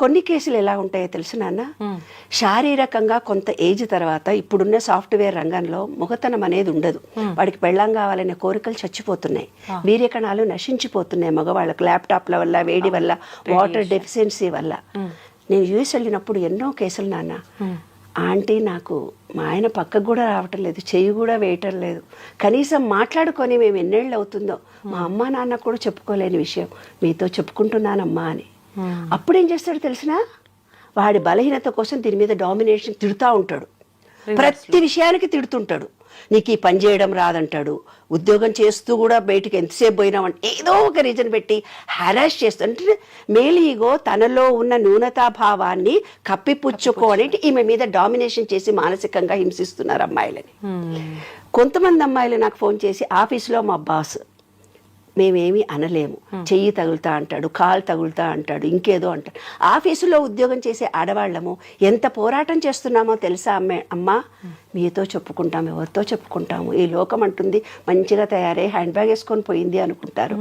కొన్ని కేసులు ఎలా ఉంటాయో తెలుసు నాన్న? శారీరకంగా కొంత ఏజ్ తర్వాత ఇప్పుడున్న సాఫ్ట్వేర్ రంగంలో మొగతనం అనేది ఉండదు. వాడికి పెళ్ళం కావాలనే కోరికలు చచ్చిపోతున్నాయి. వీర్యకణాలు నశించిపోతున్నాయి మగవాళ్ళకు ల్యాప్టాప్ల వల్ల వేడి వల్ల వాటర్ డెఫిషియన్సీ వల్ల. నేను యూఎస్ వెళ్ళినప్పుడు ఎన్నో కేసులు నాన్న. ఆంటీ నాకు మా ఆయన పక్కకు కూడా రావటం లేదు చెయ్యి కూడా వేయటం లేదు. కనీసం మాట్లాడుకొని మేము ఎన్నేళ్ళు అవుతుందో మా అమ్మ నాన్న కూడా చెప్పుకోలేని విషయం. మీతో చెప్పుకుంటున్నానమ్మా అని. అప్పుడు ఏం చేస్తాడు తెలిసినా? వాడి బలహీనత కోసం దీని మీద డామినేషన్ తిడుతూ ఉంటాడు. ప్రతి విషయానికి తిడుతుంటాడు. నీకు ఈ పని చేయడం రాదంటాడు. ఉద్యోగం చేస్తూ కూడా బయటికి ఎంతసేపు పోయినామంటే ఏదో ఒక రీజన్ పెట్టి హరాస్ చేస్తూ అంటే మేలు ఈగో తనలో ఉన్న న్యూనతాభావాన్ని కప్పిపుచ్చుకోవడానికి ఈమె మీద డామినేషన్ చేసి మానసికంగా హింసిస్తున్నారు అమ్మాయిలని. కొంతమంది అమ్మాయిలు నాకు ఫోన్ చేసి ఆఫీస్లో మా బాస్ మేమేమీ అనలేము. చెయ్యి తగులుతా అంటాడు కాలు తగులుతా అంటాడు ఇంకేదో అంటాడు. ఆఫీసులో ఉద్యోగం చేసే ఆడవాళ్ళము ఎంత పోరాటం చేస్తున్నామో తెలుసా అమ్మే? అమ్మా మీతో చెప్పుకుంటాం ఎవరితో చెప్పుకుంటాము? ఈ లోకం అంటుంది మంచిగా తయారై హ్యాండ్ బ్యాగ్ వేసుకొని పోయింది అనుకుంటారు.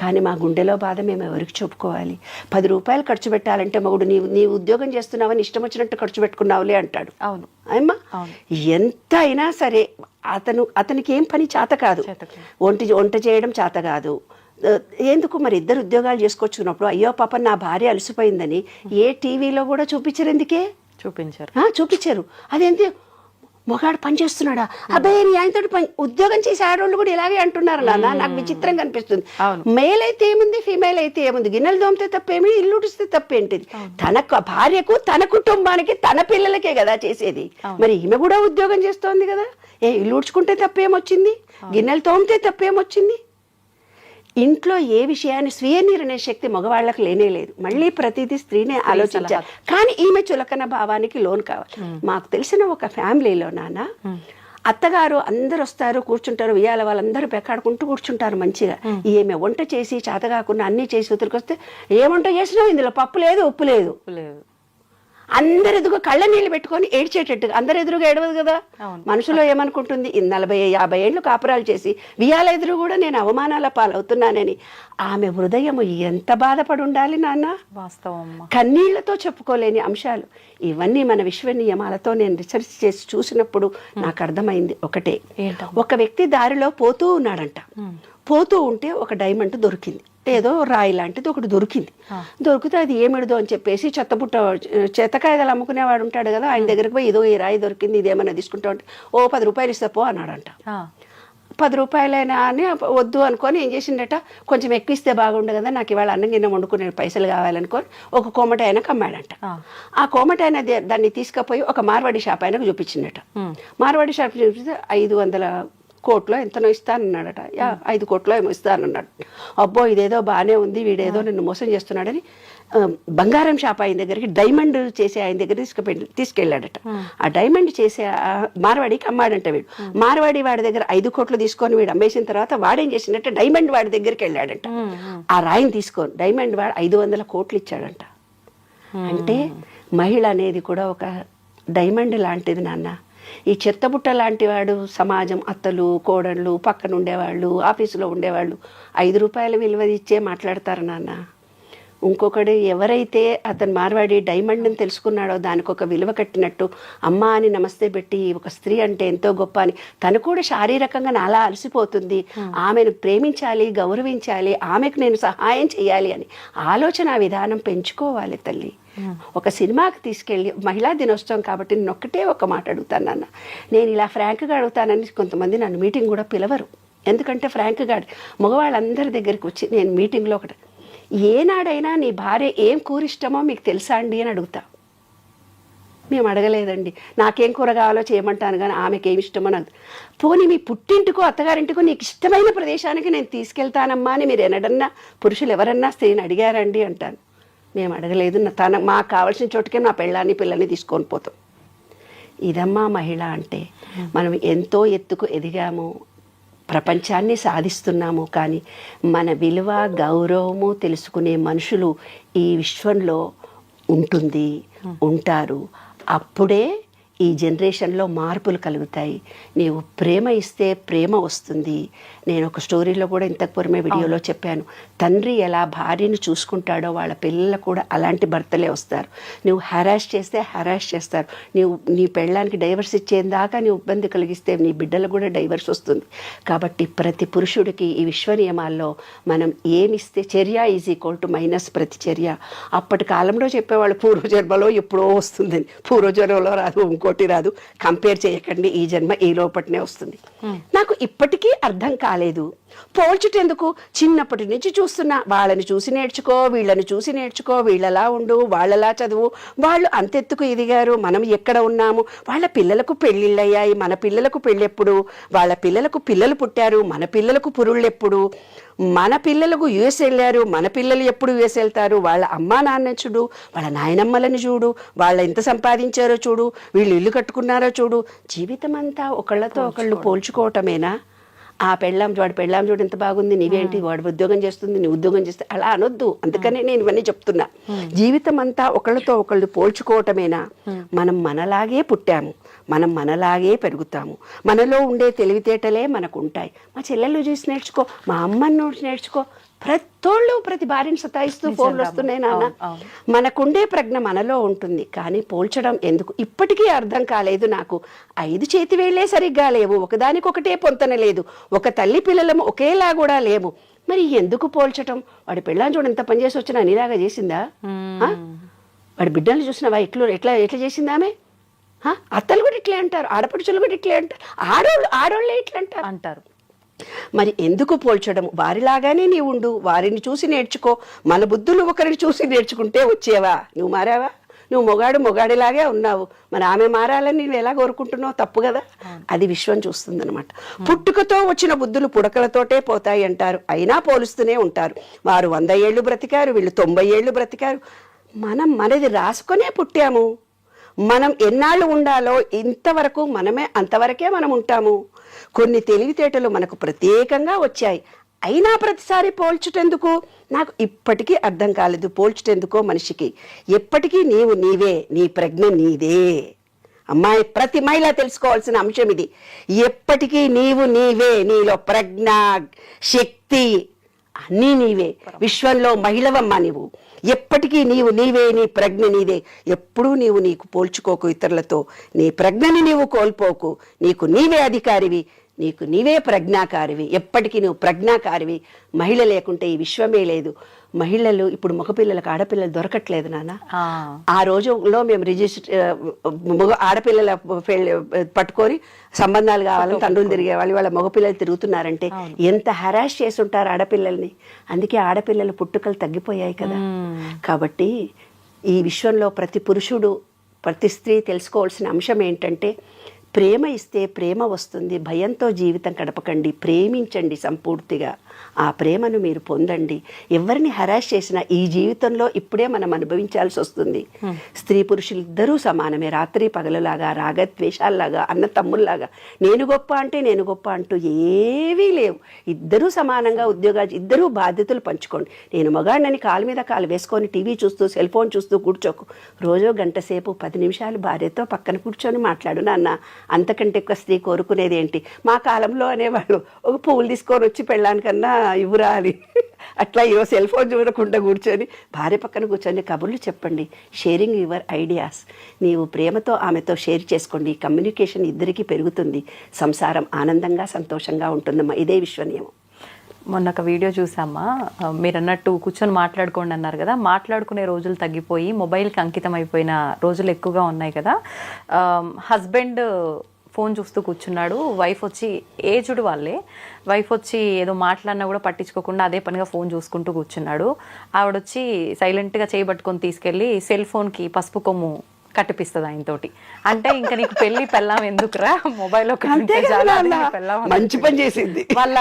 కానీ మా గుండెలో బాధ మేము ఎవరికి చెప్పుకోవాలి? పది రూపాయలు ఖర్చు పెట్టాలంటే మగుడు నీవు నీ ఉద్యోగం చేస్తున్నావని ఇష్టం వచ్చినట్టు ఖర్చు పెట్టుకున్నావులే అంటాడు. అవును. అమ్మా. ఎంత అయినా సరే అతను అతనికి ఏం పని చేత కాదు. వంట వంట చేయడం చేత కాదు. ఎందుకు మరి ఇద్దరు ఉద్యోగాలు చేసుకొచ్చుకున్నప్పుడు అయ్యో పాప నా భార్య అలసిపోయిందని ఏ టీవీలో కూడా చూపించరు ఎందుకే? చూపించారు. చూపించారు. అదేంటి? మొగాడు పని చేస్తున్నాడా? అబ్బాయి నీ ఆయనతో పని ఉద్యోగం చేసే ఆడవాళ్ళు కూడా ఇలాగే అంటున్నారు నాన్న. నాకు విచిత్రంగా అనిపిస్తుంది. అవును. మేల్ అయితే ఏముంది? ఫీమేల్ అయితే ఏముంది? గిన్నెలు దోమితే తప్పేమి? ఇల్లు ఉడిస్తే తప్పేంటిది? తన భార్యకు తన కుటుంబానికి తన పిల్లలకే కదా చేసేది. మరి ఈమె కూడా ఉద్యోగం చేస్తోంది కదా? ఏ ఇల్లు ఉడ్చుకుంటే తప్పేమొచ్చింది? గిన్నెలు తోమితే తప్పేమొచ్చింది? ఇంట్లో ఏ విషయాన్ని స్వీయ నిర్ణయ శక్తి మగవాళ్ళకి లేనే లేదు. మళ్ళీ ప్రతిదీ స్త్రీనే ఆలోచించాలి కానీ ఈమె చులకన భావానికి లోన్ కావాలి. మాకు తెలిసిన ఒక ఫ్యామిలీలో నాన్న అత్తగారు అందరు వస్తారు కూర్చుంటారు ఉయ్యాల వాళ్ళందరూ పెక్కాడుకుంటూ కూర్చుంటారు మంచిగా. ఈమె వంట చేసి చేత కాకుండా అన్నీ చేసి ఉతిరికొస్తే ఏ వంట చేసినావు? ఇందులో పప్పు లేదు ఉప్పు లేదు. లేదు. అందరు ఎదుగు కళ్ళ నీళ్ళు పెట్టుకొని ఏడ్చేటట్టుగా అందరు ఎదురుగా ఏడవదు కదా. మనసులో ఏమనుకుంటుంది ఈ నలభై యాభై ఏళ్ళు కాపురాలు చేసి వియాల ఎదురు కూడా నేను అవమానాల పాలవుతున్నానని. ఆమె హృదయం ఎంత బాధపడి ఉండాలి నాన్న? వాస్తవం కన్నీళ్ళతో చెప్పుకోలేని అంశాలు. ఇవన్నీ మన విశ్వ నియమాలతో నేను రీసెర్చ్ చేసి చూసినప్పుడు నాకు అర్థమైంది ఒకటే? ఒక వ్యక్తి దారిలో పోతూ ఉన్నాడంట. పోతూ ఉంటే ఒక డైమండ్ దొరికింది. ఏదో రాయి లాంటిది ఒకటి దొరికింది. దొరికితే అది ఏమిడదో అని చెప్పేసి చెత్తపుట్ట చెత్తకాయదలు అమ్ముకునేవాడు ఉంటాడు కదా ఆయన దగ్గరికి పోయి ఇదో ఈ రాయి దొరికింది ఇదేమన్నా తీసుకుంటా ఉంటే ఓ పది రూపాయలు ఇస్తా పో అన్నాడంట. పది రూపాయలైనా అని వద్దు అనుకొని ఏం చేసిండట కొంచెం ఎక్కువ ఇస్తే బాగుండు కదా నాకు ఇవాళ అన్నం గిన్నె వండుకునే పైసలు కావాలనుకొని ఒక కోమట ఆయన కమ్మాడంట. ఆ. కోమట ఆయన దాన్ని తీసుకుపోయి ఒక మార్వాడి షాప్ ఆయనకు చూపించిండట. మార్వాడి షాప్ చూపిస్తే ఐదు వందల కోట్లో ఎంతనో ఇస్తానన్నాడట. యా ఐదు కోట్లో ఏమో ఇస్తానన్నాడు. అబ్బో ఇదేదో బాగానే ఉంది వీడేదో నిన్ను మోసం చేస్తున్నాడని బంగారం షాప్ ఆయన దగ్గరికి డైమండ్ చేసే ఆయన దగ్గర తీసుకుపోయి తీసుకెళ్ళాడట. ఆ డైమండ్ చేసే మార్వాడికి అమ్మాడంట వీడు. మార్వాడి వాడి దగ్గర ఐదు కోట్లు తీసుకొని వీడు అమ్మేసిన తర్వాత వాడేం చేసిందంటే డైమండ్ వాడి దగ్గరికి వెళ్ళాడంట. ఆ రాయిని తీసుకొని డైమండ్ వాడు ఐదు వందల కోట్లు ఇచ్చాడంట. అంటే మహిళ అనేది కూడా ఒక డైమండ్ లాంటిది నాన్న. ఈ చెత్తబుట్ట లాంటి వాడు సమాజం అత్తలు కోడళ్ళు పక్కన ఉండేవాళ్ళు ఆఫీసులో ఉండేవాళ్ళు ఐదు రూపాయల విలువ ఇచ్చే మాట్లాడతారు నాన్న. ఇంకొకడు ఎవరైతే అతను మార్వాడి డైమండ్ అని తెలుసుకున్నాడో దానికి ఒక విలువ కట్టినట్టు అమ్మ అని నమస్తే పెట్టి ఒక స్త్రీ అంటే ఎంతో గొప్ప అని తను కూడా శారీరకంగా నాలా అలసిపోతుంది. ఆమెను ప్రేమించాలి గౌరవించాలి ఆమెకు నేను సహాయం చేయాలి అని ఆలోచన విధానం పెంచుకోవాలి తల్లి. ఒక సినిమాకి తీసుకెళ్ళి మహిళా దినోత్సవం కాబట్టి నేను ఒక్కటే ఒక మాట అడుగుతాను నాన్న. నేను ఇలా ఫ్రాంక్గా అడుగుతానని కొంతమంది నన్ను మీటింగ్ కూడా పిలవరు. ఎందుకంటే ఫ్రాంక్గా మగవాళ్ళందరి దగ్గరికి వచ్చి నేను మీటింగ్లో ఒకటి ఏనాడైనా నీ భార్య ఏం కూరిష్టమో మీకు తెలుసా అండి? అని అడుగుతా. మేము అడగలేదండి. నాకేం కూర కావాలో చేయమంటాను కానీ ఆమెకి ఏమి ఇష్టమో నాకు పోనీ మీ పుట్టింటికో అత్తగారింటికో నీకు ఇష్టమైన ప్రదేశానికి నేను తీసుకెళ్తానమ్మా అని మీరు ఎనడన్నా పురుషులు ఎవరన్నా స్త్రీని అడిగారండి అంటాను. మేము అడగలేదు. నా- తన మాకు కావాల్సిన చోటుకే నా పెళ్ళాన్ని పిల్లల్ని తీసుకొని పోతాం. ఇదమ్మా మహిళ అంటే మనం ఎంతో ఎత్తుకు ఎదిగాము. ప్రపంచాన్ని సాధిస్తున్నాము. కానీ మన విలువ గౌరవము తెలుసుకునే మనుషులు ఈ విశ్వంలో ఉంటుంది ఉంటారు. అప్పుడే ఈ జనరేషన్లో మార్పులు కలుగుతాయి. నీవు ప్రేమ ఇస్తే ప్రేమ వస్తుంది. నేను ఒక స్టోరీలో కూడా ఇంతకు పూర్వమే వీడియోలో చెప్పాను. తండ్రి ఎలా భార్యను చూసుకుంటాడో వాళ్ళ పిల్లలు కూడా అలాంటి భర్తలే వస్తారు. నువ్వు హరాష్ చేస్తే హరాష్ చేస్తారు. నీవు నీ పెళ్ళానికి డైవర్స్ ఇచ్చేందాకా నీ ఇబ్బంది కలిగిస్తే నీ బిడ్డలకు కూడా డైవర్స్ వస్తుంది. కాబట్టి ప్రతి పురుషుడికి ఈ విశ్వ నియమాల్లో మనం ఏమిస్తే చర్య ఈజ్ ఈక్వల్ టు మైనస్ ప్రతి చర్య. అప్పటి కాలంలో చెప్పేవాళ్ళు పూర్వజన్మలో ఎప్పుడో వస్తుందని. పూర్వజన్మలో రాదు ఇంకోటి రాదు. కంపేర్ చేయకండి ఈ జన్మ ఈ లోపటినే వస్తుంది. Hmm. నాకు ఇప్పటికీ అర్థం కాలేదు. పోల్చుటెందుకు చిన్నప్పటి నుంచి చూస్తున్నా. వాళ్ళని చూసి నేర్చుకో వీళ్ళని చూసి నేర్చుకో వీళ్ళలా ఉండు వాళ్ళలా చదువు. వాళ్ళు అంతెత్తుకు ఎదిగారు. మనం ఎక్కడ ఉన్నాము? వాళ్ళ పిల్లలకు పెళ్ళిళ్ళయ్యాయి. మన పిల్లలకు పెళ్ళెప్పుడు? వాళ్ళ పిల్లలకు పిల్లలు పుట్టారు. మన పిల్లలకు పురుళ్ళెప్పుడు? మన పిల్లలకు యుఎస్ వెళ్ళారు. మన పిల్లలు ఎప్పుడు యుఎస్ వెళ్తారు? వాళ్ళ అమ్మా నాన్న చూడు. వాళ్ళ నాయనమ్మలని చూడు. వాళ్ళ ఎంత సంపాదించారో చూడు. వీళ్ళు ఇల్లు కట్టుకున్నారో చూడు. జీవితం అంతా ఒకళ్ళతో ఒకళ్ళు పోల్చుకోవటమేనా ఆ పెళ్ళాం వాడి పెళ్ళాం చూడు ఎంత బాగుంది. నీవేంటి? వాడు ఉద్యోగం చేస్తుంది నీ ఉద్యోగం చేస్తే అలా అనొద్దు. అందుకనే నేను ఇవన్నీ చెప్తున్నా. జీవితం అంతా ఒకళ్ళతో ఒకళ్ళు పోల్చుకోవటమేనా? మనం మనలాగే పుట్టాము. మనం మనలాగే పెరుగుతాము. మనలో ఉండే తెలివితేటలే మనకు ఉంటాయి మా చెల్లెళ్ళు చూసి నేర్చుకో మా అమ్మని చూసి నేర్చుకో ప్రతోళ్ళు ప్రతి భార్యని సతాయిస్తూ ఫోన్లు వస్తున్నాయి నాన్న. మనకుండే ప్రజ్ఞ మనలో ఉంటుంది కానీ పోల్చడం ఎందుకు? ఇప్పటికీ అర్థం కాలేదు నాకు. ఐదు చేతి వేళ్ళే సరిగ్గా లేవు ఒకదానికొకటే పొంతన లేదు ఒక తల్లి పిల్లలము ఒకేలా కూడా లేము మరి ఎందుకు పోల్చటం? వాడి పెళ్ళాన్ని చూడ ఎంత పని చేసి వచ్చినా నీలాగా చేసిందా? వాడి బిడ్డలు చూసినావా? ఎట్లు ఎట్లా ఎట్లా చేసిందా ఆమె? ఆ? అత్తలు కూడా ఇట్లే అంటారు ఆడపడుచులు కూడా ఇట్లే అంటారు ఆడోళ్ళు ఆడోళ్ళే ఇట్లా అంటారు అంటారు. మరి ఎందుకు పోల్చడం? వారిలాగానే నీ ఉండు. వారిని చూసి నేర్చుకో. మన బుద్ధులు ఒకరిని చూసి నేర్చుకుంటే వచ్చేవా? నువ్వు మారావా? నువ్వు మొగాడు మొగాడిలాగే ఉన్నావు. మరి ఆమె మారాలని నువ్వు ఎలా కోరుకుంటున్నావు? తప్పు కదా? అది విశ్వం చూస్తుందన్నమాట. పుట్టుకతో వచ్చిన బుద్ధులు పుడకలతోటే పోతాయి అంటారు. అయినా పోలుస్తూనే ఉంటారు. వారు వంద ఏళ్ళు బ్రతికారు. వీళ్ళు తొంభై ఏళ్ళు బ్రతికారు. మనం మనది రాసుకొనే పుట్టాము. మనం ఎన్నాళ్ళు ఉండాలో ఇంతవరకు మనమే అంతవరకే మనం ఉంటాము. కొన్ని తెలివితేటలు మనకు ప్రత్యేకంగా వచ్చాయి. అయినా ప్రతిసారి పోల్చుటెందుకు? నాకు ఇప్పటికీ అర్థం కాలేదు పోల్చుటెందుకో మనిషికి. ఎప్పటికీ నీవు నీవే నీ ప్రజ్ఞ నీదే. అమ్మాయి ప్రతి మహిళ తెలుసుకోవాల్సిన అంశం ఇది. ఎప్పటికీ నీవు నీవే నీలో ప్రజ్ఞ శక్తి అన్నీ నీవే. విశ్వంలో మహిళవమ్మ నీవు. ఎప్పటికీ నీవు నీవే నీ ప్రజ్ఞ నీదే. ఎప్పుడూ నీవు నీకు పోల్చుకోకు ఇతరులతో. నీ ప్రజ్ఞని నీవు కోల్పోకు. నీకు నీవే అధికారివి. నీకు నీవే ప్రజ్ఞాకారివి. ఎప్పటికీ నువ్వు ప్రజ్ఞాకారివి. మహిళ లేకుంటే ఈ విశ్వమే లేదు. మహిళలు ఇప్పుడు మగపిల్లలకు ఆడపిల్లలు దొరకట్లేదు నాన్న. ఆ, రోజులో మేము రిజిస్టర్ మగ ఆడపిల్లల పట్టుకొని సంబంధాలు కావాలని తండ్రులు తిరిగేవాళ్ళు వాళ్ళ మగపిల్లలు తిరుగుతున్నారంటే ఎంత హరాష్ చేసి ఉంటారు ఆడపిల్లల్ని. అందుకే ఆడపిల్లల పుట్టుకలు తగ్గిపోయాయి కదా. కాబట్టి ఈ విశ్వంలో ప్రతి పురుషుడు ప్రతి స్త్రీ తెలుసుకోవాల్సిన అంశం ఏంటంటే ప్రేమ ఇస్తే ప్రేమ వస్తుంది భయంతో జీవితం గడపకండి ప్రేమించండి సంపూర్తిగా. ఆ ప్రేమను మీరు పొందండి. ఎవరిని హరాష్ చేసినా ఈ జీవితంలో ఇప్పుడే మనం అనుభవించాల్సి వస్తుంది. స్త్రీ పురుషులు ఇద్దరూ సమానమే. రాత్రి పగలులాగా రాగద్వేషాల్లాగా అన్న తమ్ముల్లాగా నేను గొప్ప అంటే నేను గొప్ప అంటూ ఏవీ లేవు. ఇద్దరూ సమానంగా ఉద్యోగాలు ఇద్దరూ బాధ్యతలు పంచుకోండి. నేను మగాడినని కాలు మీద కాలు వేసుకొని టీవీ చూస్తూ సెల్ ఫోన్ చూస్తూ కూర్చోకు. రోజు గంట సేపు పది నిమిషాలు భార్యతో పక్కన కూర్చొని మాట్లాడు నాన్న. అంతకంటే ఎక్కువ స్త్రీ కోరుకునేది ఏంటి మా కాలంలో అనేవాళ్ళు ఒక పువ్వులు తీసుకొని వచ్చి పెళ్ళానికన్నా ఇవ్వరా అని అట్లా ఇవ్వ సెల్ ఫోన్ చూడకుండా కూర్చొని భార్య పక్కన కూర్చొని కబుర్లు చెప్పండి. షేరింగ్ యువర్ ఐడియాస్ నీవు ప్రేమతో ఆమెతో షేర్ చేసుకోండి. కమ్యూనికేషన్ ఇద్దరికీ పెరుగుతుంది. సంసారం ఆనందంగా సంతోషంగా ఉంటుందమ్మా. ఇదే విశ్వనియమం. మొన్న ఒక వీడియో చూసామా? మీరు అన్నట్టు కూర్చొని మాట్లాడుకోండి అన్నారు కదా. మాట్లాడుకునే రోజులు తగ్గిపోయి మొబైల్కి అంకితం అయిపోయిన రోజులు ఎక్కువగా ఉన్నాయి కదా. హస్బెండ్ ఫోన్ చూస్తూ కూర్చున్నాడు. వైఫ్ వచ్చి ఏజుడు వాళ్ళే. వైఫ్ వచ్చి ఏదో మాట్లాడినా కూడా పట్టించుకోకుండా అదే పనిగా ఫోన్ చూసుకుంటూ కూర్చున్నాడు. ఆవిడొచ్చి సైలెంట్గా చేయబట్టుకొని తీసుకెళ్ళి సెల్ ఫోన్కి పసుపు కొమ్ము కట్టిపిస్తుంది ఆయనతోటి. అంటే ఇంకా నీకు పెళ్ళి పెళ్ళాం ఎందుకురా? మొబైల్ మంచి పని చేసింది. వాళ్ళ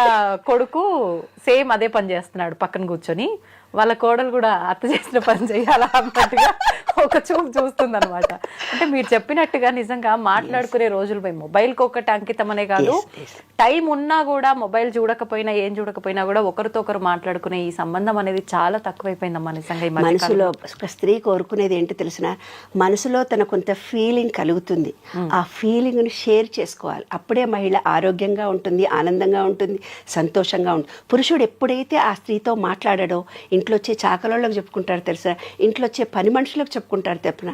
కొడుకు సేమ్ అదే పని చేస్తున్నాడు పక్కన కూర్చొని. వాళ్ళ కోడలు కూడా అత్త చేసిన పని చేయాలా అన్నట్టుగా ఒక చూపు చూస్తుంది అనమాట అంటే మీరు చెప్పినట్టుగా నిజంగా మాట్లాడుకునే రోజులు పోయి మొబైల్కి ఒకటి అంకితం అనే కాదు టైం ఉన్నా కూడా మొబైల్ చూడకపోయినా ఏం చూడకపోయినా కూడా ఒకరితో ఒకరు మాట్లాడుకునే ఈ సంబంధం అనేది చాలా తక్కువైపోయిందమ్మా నిజంగా మనసులో ఒక స్త్రీ కోరుకునేది ఏంటి తెలిసిన? మనసులో తన కొంత ఫీలింగ్ కలుగుతుంది. ఆ ఫీలింగ్ని షేర్ చేసుకోవాలి. అప్పుడే మహిళ ఆరోగ్యంగా ఉంటుంది ఆనందంగా ఉంటుంది సంతోషంగా ఉంటుంది పురుషుడు ఎప్పుడైతే ఆ స్త్రీతో మాట్లాడాడో ఇంట్లో వచ్చే చాకలోళ్ళకి చెప్పుకుంటారు తెలుసా? ఇంట్లో వచ్చే పని మనుషులకు చెప్పుకుంటారు తెప్పున.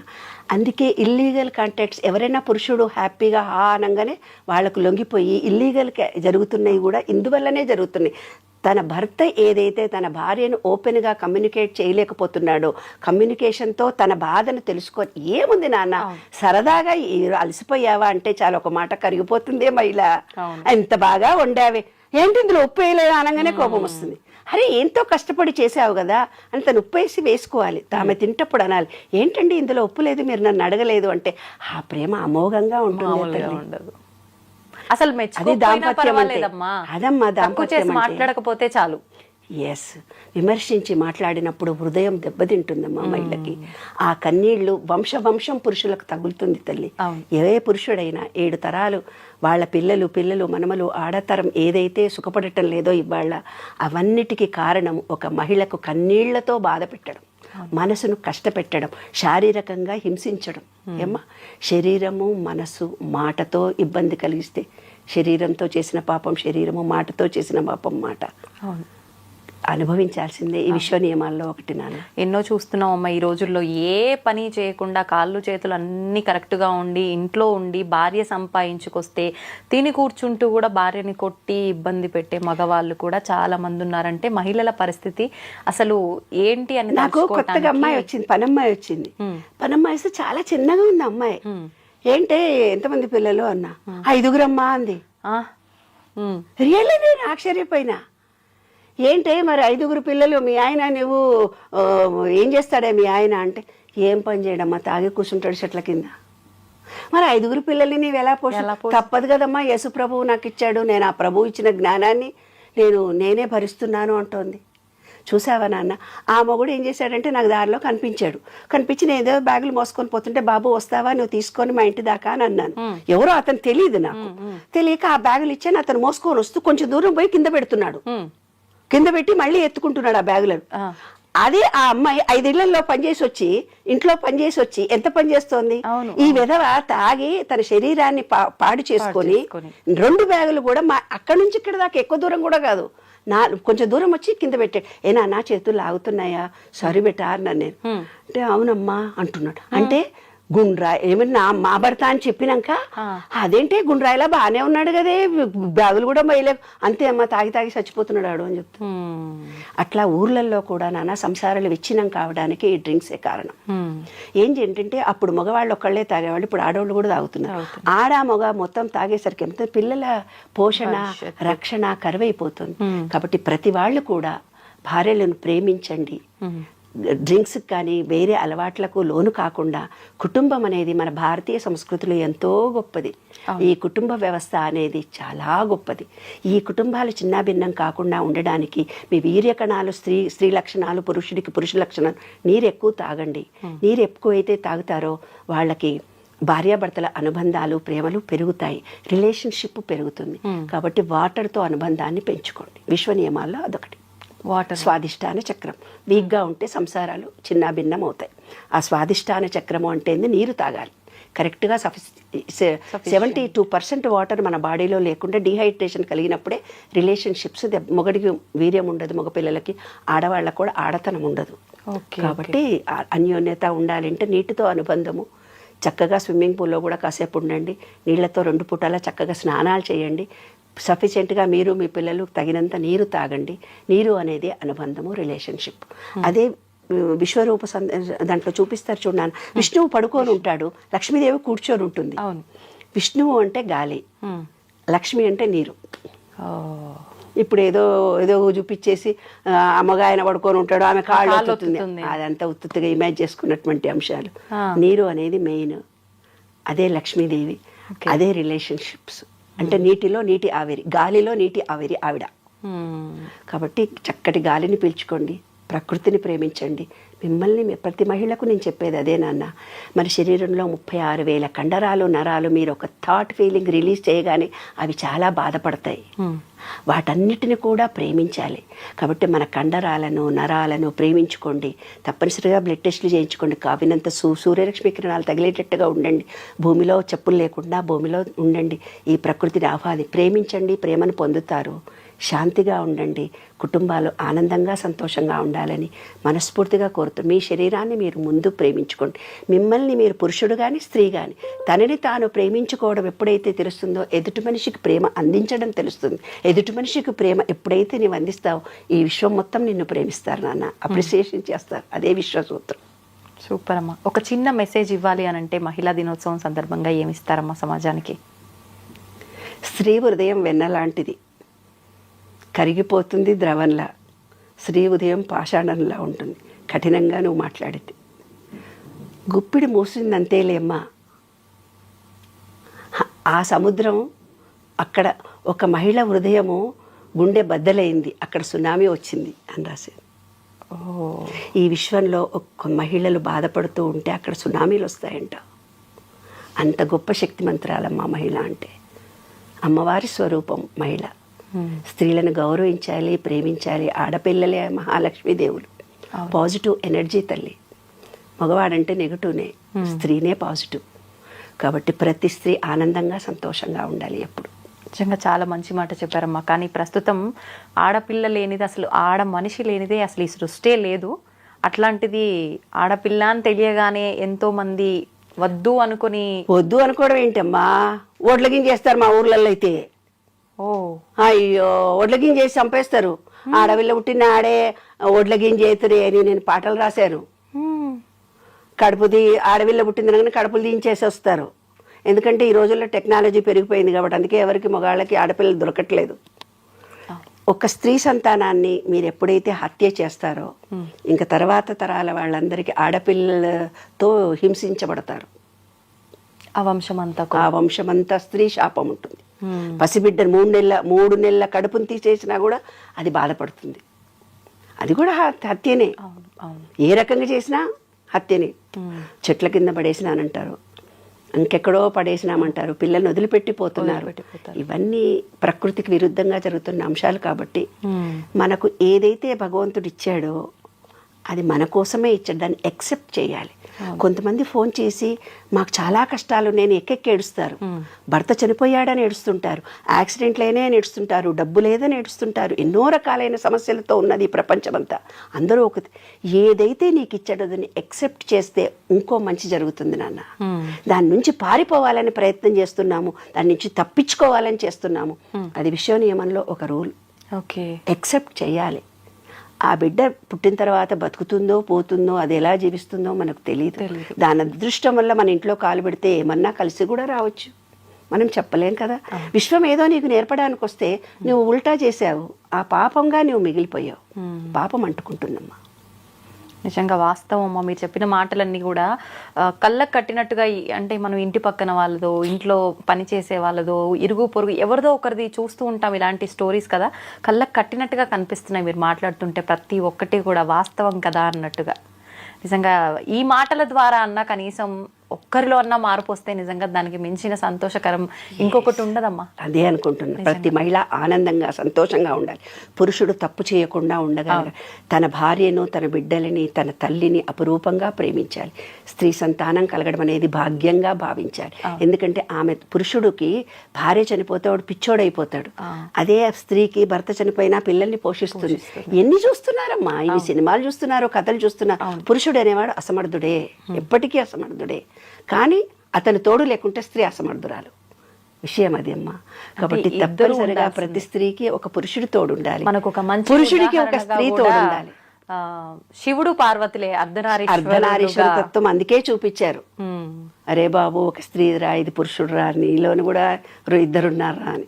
అందుకే ఇల్లీగల్ కాంటాక్ట్స్ ఎవరైనా పురుషుడు హ్యాపీగా హా అనగానే వాళ్ళకు లొంగిపోయి ఇల్లీగల్ జరుగుతున్నాయి కూడా ఇందువల్లనే జరుగుతున్నాయి. తన భర్త ఏదైతే తన భార్యను ఓపెన్గా కమ్యూనికేట్ చేయలేకపోతున్నాడో కమ్యూనికేషన్తో తన బాధను తెలుసుకొని ఏముంది నాన్న? సరదాగా అలసిపోయావా? అంటే చాలా ఒక మాట కరిగిపోతుందే మహిళ. ఎంత బాగా వండావే? ఏంటి ఇందులో ఉప్పు వేయలేదు? అనగానే కోపం వస్తుంది. అరే ఎంతో కష్టపడి చేసావు కదా? అని తను ఉప్పు వేసి వేసుకోవాలి ఆమె తింటప్పుడు అనాలి. ఏంటండి ఇందులో ఉప్పు లేదు మీరు నన్ను అడగలేదు అంటే ఆ ప్రేమ అమోఘంగా ఉంటుంది. ఉండదు. అసలు అది దాంపత్యం అదమ్మా దాంపత్యం. మాట్లాడకపోతే చాలు. ఎస్ విమర్శించి మాట్లాడినప్పుడు హృదయం దెబ్బతింటుందమ్మా మహిళకి. ఆ కన్నీళ్ళు వంశ వంశం పురుషులకు తగులుతుంది తల్లి. ఏ పురుషుడైనా ఏడు తరాలు వాళ్ళ పిల్లలు పిల్లలు మనమలు ఆడతరం ఏదైతే సుఖపడటం లేదో ఇవాళ అవన్నిటికీ కారణం ఒక మహిళకు కన్నీళ్ళతో బాధ పెట్టడం మనసును కష్టపెట్టడం శారీరకంగా హింసించడం. ఏమ్మా? శరీరము మనసు మాటతో ఇబ్బంది కలిగిస్తే శరీరంతో చేసిన పాపం శరీరము మాటతో చేసిన పాపం మాట. అనుభవించాల్సిందే ఈ విశ్వ నియమాల్లో ఒకటి నాన్న. ఎన్నో చూస్తున్నాం అమ్మ ఈ రోజుల్లో. ఏ పని చేయకుండా కాళ్ళు చేతులు అన్నీ కరెక్ట్గా ఉండి ఇంట్లో ఉండి భార్య సంపాదించుకొస్తే తిని కూర్చుంటూ కూడా భార్యని కొట్టి ఇబ్బంది పెట్టే మగవాళ్ళు కూడా చాలా మంది ఉన్నారంటే మహిళల పరిస్థితి అసలు ఏంటి అని నాకు కొత్తగా అమ్మాయి వచ్చింది పనమ్మాయి వచ్చింది. పనమ్మాయి వస్తే చాలా చిన్నగా ఉంది అమ్మాయి. ఏంటే ఎంతమంది పిల్లలు అన్న? ఐదుగురమ్మా అంది. రియల్లీ నేను ఆశ్చర్యపోయినా. ఏంటే మరి ఐదుగురు పిల్లలు మీ ఆయన నువ్వు ఏం చేస్తాడే మీ ఆయన అంటే ఏం పని చేయడమ్మా తాగి కూర్చుంటాడు చెట్ల కింద. మరి ఐదుగురు పిల్లల్ని నీవు ఎలా పోషి? తప్పదు కదమ్మా యేసు ప్రభువు నాకు ఇచ్చాడు నేను ఆ ప్రభువు ఇచ్చిన జ్ఞానాన్ని నేను నేనే భరిస్తున్నాను అంటోంది. చూసావా నాన్న? ఆ మొగుడు ఏం చేశాడంటే నాకు దారిలో కనిపించాడు. కనిపించి నేను ఏదో బ్యాగులు మోసుకొని పోతుంటే బాబు వస్తావా? నువ్వు తీసుకొని మా ఇంటి దాకా అని అన్నాను. ఎవరో అతను తెలియదు నాకు. తెలియక ఆ బ్యాగులు ఇచ్చాను అతను మోసుకొని వస్తూ కొంచెం దూరం పోయి కింద పెడుతున్నాడు. కింద పెట్టి మళ్ళీ ఎత్తుకుంటున్నాడు ఆ బ్యాగులను. అదే ఆ అమ్మాయి ఐదేళ్ళలో పనిచేసి వచ్చి ఇంట్లో పనిచేసి వచ్చి ఎంత పని చేస్తోంది? ఈ విధవ తాగి తన శరీరాన్ని పాడు చేసుకొని. రెండు బ్యాగులు కూడా మా అక్కడి నుంచి ఇక్కడ దాకా ఎక్కువ దూరం కూడా కాదు. నా కొంచెం దూరం వచ్చి కింద పెట్టాడు. ఏనా నా చేతులు లాగుతున్నాయా? సారీ బెటా అన్నాను నేను అంటే అవునమ్మా అంటున్నాడు. అంటే గుండ్రాయ్ ఏమన్నా మా భర్త అని చెప్పినాక. అదేంటి గుండ్రాయిలా బాగానే ఉన్నాడు కదే బ్యాగులు కూడా మైలే అంతే అమ్మా తాగి తాగి చచ్చిపోతున్నాడు ఆడు అని చెప్తాను ఉమ్. అట్లా ఊర్లలో కూడా నాన్న సంసారాలు విచ్ఛిన్నం కావడానికి ఈ డ్రింక్సే కారణం. ఏంటి ఏంటంటే అప్పుడు మగవాళ్ళు ఒక్కళ్ళే తాగేవాళ్ళు ఇప్పుడు ఆడవాళ్ళు కూడా తాగుతున్నారు. ఆడ మగ మొత్తం తాగేసరికి ఎంత పిల్లల పోషణ రక్షణ కరువైపోతుంది. కాబట్టి ప్రతి వాళ్ళు కూడా భార్యలను ప్రేమించండి. డ్రింక్స్ కానీ వేరే అలవాట్లకు లోను కాకుండా కుటుంబం అనేది మన భారతీయ సంస్కృతిలో ఎంతో గొప్పది. ఈ కుటుంబ వ్యవస్థ అనేది చాలా గొప్పది. ఈ కుటుంబాలు చిన్నాభిన్నం కాకుండా ఉండడానికి మీ వీర్య కణాలు స్త్రీ స్త్రీ లక్షణాలు పురుషుడికి పురుష లక్షణాలు నీరు ఎక్కువ తాగండి. నీరు ఎక్కువైతే తాగుతారో వాళ్ళకి భార్యాభర్తల అనుబంధాలు ప్రేమలు పెరుగుతాయి. రిలేషన్షిప్ పెరుగుతుంది. కాబట్టి వాటర్తో అనుబంధాన్ని పెంచుకోండి. విశ్వ నియమాల్లో అదొకటి. వాటర్. స్వాదిష్టాన చక్రం. వీక్గా ఉంటే సంసారాలు చిన్నాభిన్నం అవుతాయి ఆ స్వాదిష్టాన చక్రము అంటే ఏంది? నీరు తాగాలి. కరెక్ట్గా సెవెంటీ టూ పర్సెంట్ వాటర్ మన బాడీలో లేకుండా డిహైడ్రేషన్ కలిగినప్పుడే రిలేషన్షిప్స్ మొగడికి వీర్యం ఉండదు మగపిల్లలకి. ఆడవాళ్ళకు కూడా ఆడతనం ఉండదు. ఓకే కాబట్టి అన్యోన్యత ఉండాలంటే నీటితో అనుబంధము. చక్కగా స్విమ్మింగ్ పూల్లో కూడా కాసేపు ఉండండి. నీళ్ళతో రెండు పూటలా చక్కగా స్నానాలు చేయండి. సఫిషియెంట్గా మీరు మీ పిల్లలు తగినంత నీరు తాగండి. నీరు అనేది అనుబంధము రిలేషన్షిప్ అదే విశ్వరూప సంద దాంట్లో చూపిస్తారు చూడన్నాను విష్ణువు పడుకొని ఉంటాడు లక్ష్మీదేవి కూర్చొని ఉంటుంది. విష్ణువు అంటే గాలి. లక్ష్మి అంటే నీరు. ఇప్పుడు ఏదో ఏదో చూపించేసి ఆ, అమ్మగా ఆయన పడుకొని ఉంటాడు ఆమె కాళ్ళు ఒత్తుతుంది. అదంతా ఉత్తుగా ఇమాజ్ చేసుకున్నటువంటి అంశాలు. నీరు అనేది మెయిన్ అదే లక్ష్మీదేవి. అదే రిలేషన్షిప్స్ అంటే నీటిలో నీటి ఆవిరి గాలిలో నీటి ఆవిరి ఆవిడ. కాబట్టి చక్కటి గాలిని పీల్చుకోండి ప్రకృతిని ప్రేమించండి. మిమ్మల్ని ప్రతి మహిళకు నేను చెప్పేది అదే నాన్న. మన శరీరంలో ముప్పై ఆరు వేల కండరాలు నరాలు మీరు ఒక థాట్ ఫీలింగ్ రిలీజ్ చేయగానే అవి చాలా బాధపడతాయి. వాటన్నిటిని కూడా ప్రేమించాలి. కాబట్టి మన కండరాలను నరాలను ప్రేమించుకోండి. తప్పనిసరిగా బ్లడ్ టెస్టులు చేయించుకోండి. కావినంత సూ సూర్యరశ్మి కిరణాలు తగిలేటట్టుగా ఉండండి. భూమిలో చెప్పులు లేకుండా భూమిలో ఉండండి. ఈ ప్రకృతిని ఆహ్వాది ప్రేమించండి. ప్రేమను పొందుతారు. శాంతిగా ఉండండి కుటుంబాలు ఆనందంగా సంతోషంగా ఉండాలని మనస్ఫూర్తిగా కోరుతూ మీ శరీరాన్ని మీరు ముందు ప్రేమించుకోండి. మిమ్మల్ని మీరు పురుషుడు కానీ స్త్రీ కానీ తనని తాను ప్రేమించుకోవడం ఎప్పుడైతే తెలుస్తుందో ఎదుటి మనిషికి ప్రేమ అందించడం తెలుస్తుంది. ఎదుటి మనిషికి ప్రేమ ఎప్పుడైతే నీవు అందిస్తావో ఈ విశ్వం మొత్తం నిన్ను ప్రేమిస్తారు నాన్న. అప్రిసియేషన్ చేస్తారు. అదే విశ్వసూత్రం. సూపర్ అమ్మా. ఒక చిన్న మెసేజ్ ఇవ్వాలి అని అంటే మహిళా దినోత్సవం సందర్భంగా ఏమి ఇస్తారమ్మా సమాజానికి? స్త్రీ హృదయం వెన్నలాంటిది. కరిగిపోతుంది ద్రవంలా. స్త్రీ ఉదయం పాషాణంలా ఉంటుంది. కఠినంగా నువ్వు మాట్లాడింది గుప్పిడి మూసిందంతేలేమ్మా హ- ఆ సముద్రం అక్కడ ఒక మహిళ హృదయము గుండె బద్దలైంది. అక్కడ సునామీ వచ్చింది అని రాసింది ఈ విశ్వంలో ఒక్క మహిళలు బాధపడుతూ ఉంటే అక్కడ సునామీలు వస్తాయంట. అంత గొప్ప శక్తిమంతురాలమ్మ మహిళ అంటే. అమ్మవారి స్వరూపం మహిళ. స్త్రీలను గౌరవించాలి ప్రేమించాలి. ఆడపిల్లలే మహాలక్ష్మి దేవులు పాజిటివ్ ఎనర్జీ తల్లి. మగవాడంటే నెగటివ్నే. స్త్రీనే పాజిటివ్. కాబట్టి ప్రతి స్త్రీ ఆనందంగా సంతోషంగా ఉండాలి ఎప్పుడు. నిజంగా చాలా మంచి మాట చెప్పారమ్మా. కానీ ప్రస్తుతం ఆడపిల్ల లేనిది అసలు ఆడ మనిషి లేనిదే అసలు ఈ సృష్టే లేదు. అట్లాంటిది ఆడపిల్ల అని తెలియగానే ఎంతో మంది వద్దు అనుకొని వద్దు అనుకోవడం ఏంటమ్మా? ఓట్లకింగ్ చేస్తారు మా ఊర్లలో అయితే. అయ్యో ఒడ్లగిం చేసి చంపేస్తారు. ఆడవిల్ల పుట్టిన ఆడే ఒడ్లగిం చేతురే అని నేను పాటలు రాశాను. కడుపుది ఆడవిల్ల పుట్టింది కానీ కడుపులు దించేసి వస్తారు. ఎందుకంటే ఈ రోజుల్లో టెక్నాలజీ పెరిగిపోయింది కాబట్టి అందుకే ఎవరికి మగాళ్ళకి ఆడపిల్లలు దొరకట్లేదు. ఒక స్త్రీ సంతానాన్ని మీరు ఎప్పుడైతే హత్య చేస్తారో ఇంకా తర్వాత తరాల వాళ్ళందరికీ ఆడపిల్లలతో హింసించబడతారు. ఆ వంశం అంతా ఆ వంశమంతా స్త్రీ శాపం ఉంటుంది. పసిబిడ్డ మూడు నెలల మూడు నెలల కడుపుని తీసేసినా కూడా అది బాధపడుతుంది. అది కూడా హత్యనే. ఏ రకంగా చేసినా హత్యనే. చెట్ల కింద పడేసినానంటారు. ఇంకెక్కడో పడేసినామంటారు. పిల్లల్ని వదిలిపెట్టిపోతున్నారు. ఇవన్నీ ప్రకృతికి విరుద్ధంగా జరుగుతున్న అంశాలు కాబట్టి. మనకు ఏదైతే భగవంతుడు ఇచ్చాడో అది మన కోసమే ఇచ్చాడు. దాన్ని ఎక్సెప్ట్ చేయాలి. కొంతమంది ఫోన్ చేసి మాకు చాలా కష్టాలు నేను ఎక్కెక్కి ఏడుస్తారు. భర్త చనిపోయాడని ఏడుస్తుంటారు. యాక్సిడెంట్లైనే అని ఏడుస్తుంటారు. డబ్బు లేదని ఏడుస్తుంటారు. ఎన్నో రకాలైన సమస్యలతో ఉన్నది ఈ ప్రపంచమంతా. అందరూ ఒక ఏదైతే నీకు ఇచ్చాడో దాన్ని ఎక్సెప్ట్ చేస్తే ఇంకో మంచి జరుగుతుంది నాన్న. దాని నుంచి పారిపోవాలని ప్రయత్నం చేస్తున్నాము. దాని నుంచి తప్పించుకోవాలని చేస్తున్నాము. అది విశ్వ నియమంలో ఒక రూల్. ఓకే. ఎక్సెప్ట్ చేయాలి. ఆ బిడ్డ పుట్టిన తర్వాత బతుకుతుందో పోతుందో అది ఎలా జీవిస్తుందో మనకు తెలియదు. దాని అదృష్టం వల్ల మన ఇంట్లో కాలు పెడితే ఏమన్నా కలిసి కూడా రావచ్చు. మనం చెప్పలేం కదా. విశ్వం ఏదో నీకు నేర్పడానికి వస్తే నువ్వు ఉల్టా చేసావు ఆ పాపంగా నువ్వు మిగిలిపోయావు. పాపం అంటుకుంటుందమ్మా. నిజంగా వాస్తవం మీరు చెప్పిన మాటలన్నీ కూడా కళ్ళకు కట్టినట్టుగా అంటే మనం ఇంటి పక్కన వాళ్ళదో ఇంట్లో పని చేసే వాళ్ళదో ఇరుగు పొరుగు ఎవరిదో ఒకరిది చూస్తూ ఉంటాం ఇలాంటి స్టోరీస్ కదా. కళ్ళకు కట్టినట్టుగా కనిపిస్తున్నాయి మీరు మాట్లాడుతుంటే ప్రతి ఒక్కటి కూడా వాస్తవం కదా అన్నట్టుగా. నిజంగా ఈ మాటల ద్వారా అన్న కనీసం ఒక్కరిలో అన్న మార్పు వస్తే నిజంగా దానికి మించిన సంతోషకరం ఇంకొకటి ఉండదమ్మా. అదే అనుకుంటున్నా. ప్రతి మహిళ ఆనందంగా సంతోషంగా ఉండాలి. పురుషుడు తప్పు చేయకుండా ఉండగలగాలి. తన భార్యను తన బిడ్డలని తన తల్లిని అపురూపంగా ప్రేమించాలి. స్త్రీ సంతానం కలగడం అనేది భాగ్యంగా భావించాలి. ఎందుకంటే ఆమె పురుషుడికి భార్య చనిపోతే వాడు పిచ్చోడైపోతాడు. అదే స్త్రీకి భర్త చనిపోయినా పిల్లల్ని పోషిస్తుంది. ఎన్ని చూస్తున్నారమ్మా? ఇన్ని సినిమాలు చూస్తున్నారు కథలు చూస్తున్నారు పురుషుడు అనేవాడు అసమర్థుడే. ఎప్పటికీ అసమర్థుడే. కానీ అతని తోడు లేకుంటే స్త్రీ అసమర్థురాలు. విషయం అది అమ్మా. కాబట్టి తప్పనిసరిగా. ప్రతి స్త్రీకి ఒక పురుషుడు తోడు ఉండాలి మనకు ఒక మంచి పురుషుడికి ఒక స్త్రీ తోడు ఉండాలి శివుడు పార్వతులే అర్ధనారీశ్వర అర్ధనారీశ్వరుడుగా తత్వం అందుకే చూపించారు. అరే బాబు ఒక స్త్రీ రా ఇది పురుషుడు రా నీలోని కూడా ఇద్దరున్నారా అని.